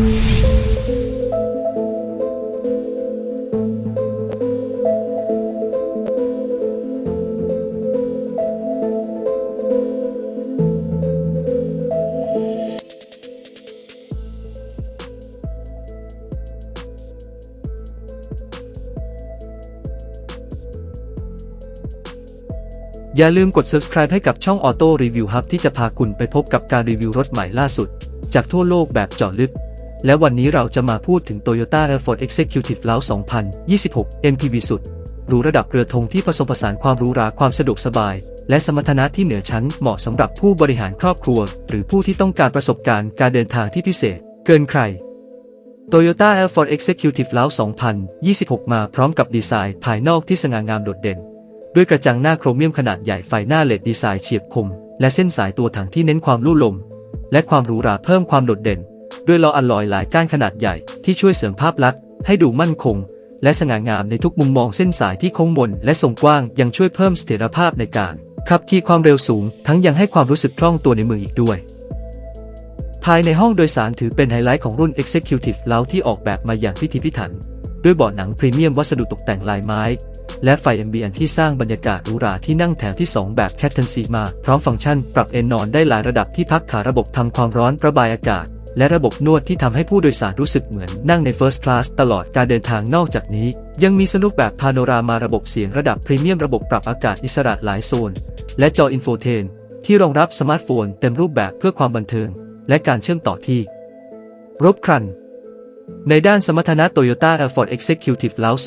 อย่าลืมกด subscribe ให้กับช่อง Auto Review Hub ที่จะพาคุณไปพบกับการรีวิวรถใหม่ล่าสุด จากทั่วโลกแบบเจาะลึก และวันนี้เราจะมาพูดถึง Toyota Alphard Executive Lounge 2026 MPV สุดหรูระดับเรือธงที่ผสมผสานความหรูหราความสะดวกสบาย และสมรรถนะที่เหนือชั้นเหมาะสำหรับผู้บริหารครอบครัว หรือผู้ที่ต้องการประสบการณ์การเดินทางที่พิเศษ เกินใคร Toyota Alphard Executive Lounge 2026 มาพร้อมกับดีไซน์ภายนอกที่สง่างามโดดเด่น ด้วยกระจังหน้าโครเมียมขนาดใหญ่ไฟหน้าเลดดีไซน์เฉียบคม และเส้นสายตัวถังที่เน้นความลู่ลม และความหรูหราเพิ่มความโดดเด่น ด้วยล้ออัลลอยหลายก้านขนาดใหญ่ที่ช่วยเสริมภาพลักษณ์ให้ดูมั่นคง และสง่างามในทุกมุมมองเส้นสายที่โค้งมนและทรงกว้างยังช่วยเพิ่มเสถียรภาพในการขับขี่ความเร็วสูง ทั้งยังให้ความรู้สึกคล่องตัวในมืออีกด้วย ภายในห้องโดยสารถือเป็นไฮไลท์ของรุ่น Executive แล้วที่ออกแบบมาอย่างพิถีพิถัน ด้วยเบาะหนังพรีเมียมวัสดุตกแต่งลายไม้ และไฟ MBN ที่สร้างบรรยากาศหรูหราที่นั่งแถวที่ 2 แบบ c a p t a i n Seat มา พร้อมฟังก์ชัน ปรับเอนนอนได้หลายระดับที่พักขาระบบทำความร้อนระบายอากาศ และระบบนวดที่ทำให้ผู้โดยสารรู้สึกเหมือนนั่งใน First Class ตลอดการเดินทางนอกจากนี้ ยังมีสนุกแบบพาโนรามาระบบเสียงระดับพรีเมียมระบบปรับอากาศอิสระหลายโซน และจออินโฟเทน ที่รองรับสมาร์ทโฟนเต็มรูปแบบเพื่อความบันเทิง และการเชื่อมต่อที่รบครัน ในด้านสมรรถนะ Toyota Alphard Executive Lounge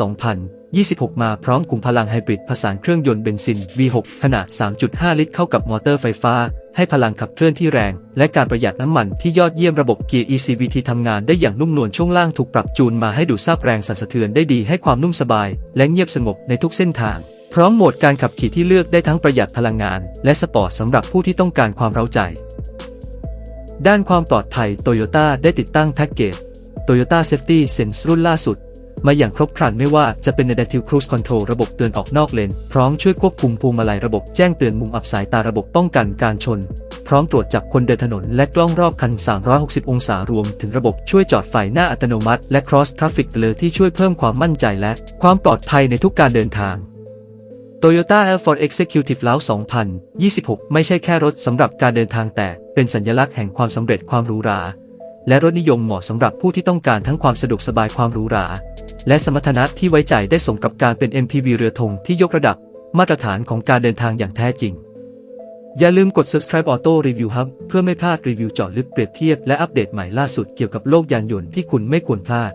26 มาพร้อมกลุ่มพลังไฮบริดผสานเครื่องยนต์เบนซิน V6 ขนาด 3.5 ลิตรเข้ากับมอเตอร์ไฟฟ้า ให้พลังขับเคลื่อนที่แรง และการประหยัดน้ำมันที่ยอดเยี่ยมระบบเกียร์ ECVT ทำงานได้อย่างนุ่มนวลช่วงล่างถูกปรับจูนมาให้ดูดซับแรงสั่นสะเทือนได้ดีให้ความนุ่มสบาย และเงียบสงบในทุกเส้นทาง พร้อมโหมดการขับขี่ที่เลือกได้ทั้งประหยัดพลังงาน และสปอร์ตสำหรับผู้ที่ต้องการความเร้าใจ ด้านความปลอดภัย Toyota ได้ติดตั้งแท็กเกจ Toyota Safety Sense รุ่นล่าสุด มาอย่างครบครันไม่ว่าจะเป็น Adaptive Cruise Control ระบบเตือนออกนอกเลน พร้อมช่วยควบคุมพวงมาลัยระบบแจ้งเตือนมุมอับสายตาระบบป้องกันการชน พร้อมตรวจจับคนเดินถนนและกล้องรอบคัน 360 องศารวมถึงระบบช่วยจอดไฟหน้าอัตโนมัติ และ Cross Traffic Alert ที่ช่วยเพิ่มความมั่นใจและ ความปลอดภัยในทุกการเดินทาง Toyota Alphard Executive Lounge 2026 ไม่ใช่แค่รถสำหรับการเดินทางแต่เป็นสัญลักษณ์แห่งความสำเร็จความหรูหรา และรถนิยมเหมาะสำหรับผู้ที่ต้องการทั้งความสะดวกสบายความหรูหรา และสมรรถนะที่ไว้ใจได้สมกับการเป็น MPV เรือธงที่ยกระดับมาตรฐานของการเดินทางอย่างแท้จริง อย่าลืมกด subscribe Auto Review Hub เพื่อไม่พลาดรีวิวเจาะลึกเปรียบเทียบและอัปเดตใหม่ล่าสุดเกี่ยวกับโลกยานยนต์ที่คุณไม่ควรพลาด